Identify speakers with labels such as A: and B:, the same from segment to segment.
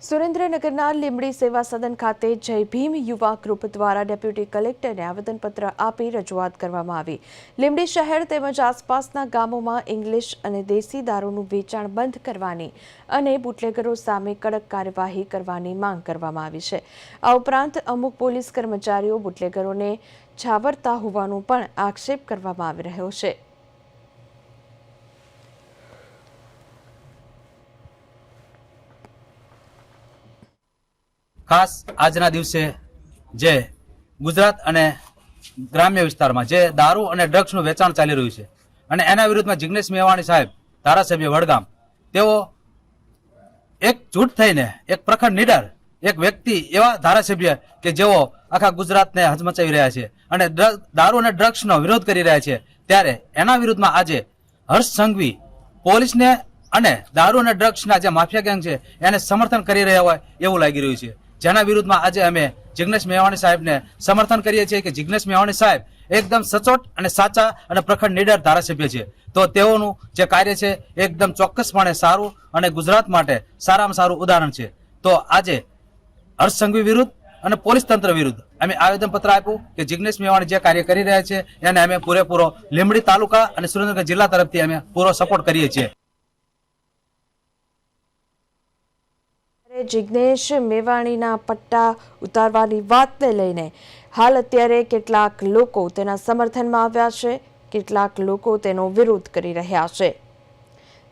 A: સુરેન્દ્રનગરના લીંબડી સેવા સદન ખાતે જય ભીમ યુવા ગ્રુપ દ્વારા ડેપ્યુટી કલેક્ટરને આવેદનપત્ર આપી રજૂઆત કરવામાં આવી. લીંબડી શહેર તેમજ આસપાસના ગામોમાં ઇંગ્લિશ અને દેશી દારૂનું વેચાણ બંધ કરવાની અને બુટલેગરો સામે કડક કાર્યવાહી કરવાની માંગ કરવામાં આવી છે. આ ઉપરાંત અમુક પોલીસ કર્મચારીઓ બુટલેગરોને છાવરતા હોવાનો પણ આક્ષેપ કરવામાં આવી રહ્યો છે.
B: ખાસ આજના દિવસે જે ગુજરાત અને ગ્રામ્ય વિસ્તારમાં જે દારૂ અને ડ્રગ્સનું વેચાણ ચાલી રહ્યું છે અને એના વિરુદ્ધમાં જિગ્નેશ મેવાણી સાહેબ, ધારાસભ્ય વડગામ, તેઓ એક જૂટ થઈને, એક પ્રખંડ નીડર, એક વ્યક્તિ એવા ધારાસભ્ય કે જેઓ આખા ગુજરાતને હચમચાવી રહ્યા છે અને દારૂ અને ડ્રગ્સનો વિરોધ કરી રહ્યા છે, ત્યારે એના વિરુદ્ધમાં આજે હર્ષ સંઘવી પોલીસને અને દારૂ અને ડ્રગ્સના જે માફિયા ગેંગ છે એને સમર્થન કરી રહ્યા હોય એવું લાગી રહ્યું છે. જેના વિરુદ્ધમાં આજે અમે જિગ્નેશ મેવાણી સાહેબને સમર્થન કરીએ છીએ કે જિગ્નેશ મેવાણી સાહેબ એકદમ સચોટ અને સાચા અને પ્રખંડ નીડર ધારાસભ્ય છે. તો તેઓનું જે કાર્ય છે એકદમ ચોક્કસપણે સારું અને ગુજરાત માટે સારામાં સારું ઉદાહરણ છે. તો આજે હર્ષ વિરુદ્ધ અને પોલીસ તંત્ર વિરુદ્ધ અમે આવેદનપત્ર આપ્યું કે જિગ્નેશ મેવાણી જે કાર્ય કરી રહ્યા છે એને અમે પૂરેપૂરો લીંબડી તાલુકા અને સુરેન્દ્રનગર જિલ્લા તરફથી અમે પૂરો સપોર્ટ કરીએ છીએ.
A: જિગ્નેશ મેવાણીના પટ્ટા ઉતારવાની વાતને લઈને હાલ અત્યારે કેટલાક લોકો તેના સમર્થનમાં આવ્યા છે, કેટલાક લોકો તેનો વિરોધ કરી રહ્યા છે.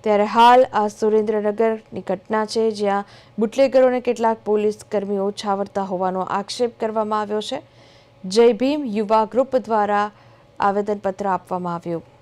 A: ત્યારે હાલ આ સુરેન્દ્રનગરની ઘટના છે, જ્યાં બુટલેગરોને કેટલાક પોલીસ કર્મીઓ છાવરતા હોવાનો આક્ષેપ કરવામાં આવ્યો છે. જય ભીમ યુવા ગ્રુપ દ્વારા આવેદનપત્ર આપવામાં આવ્યું.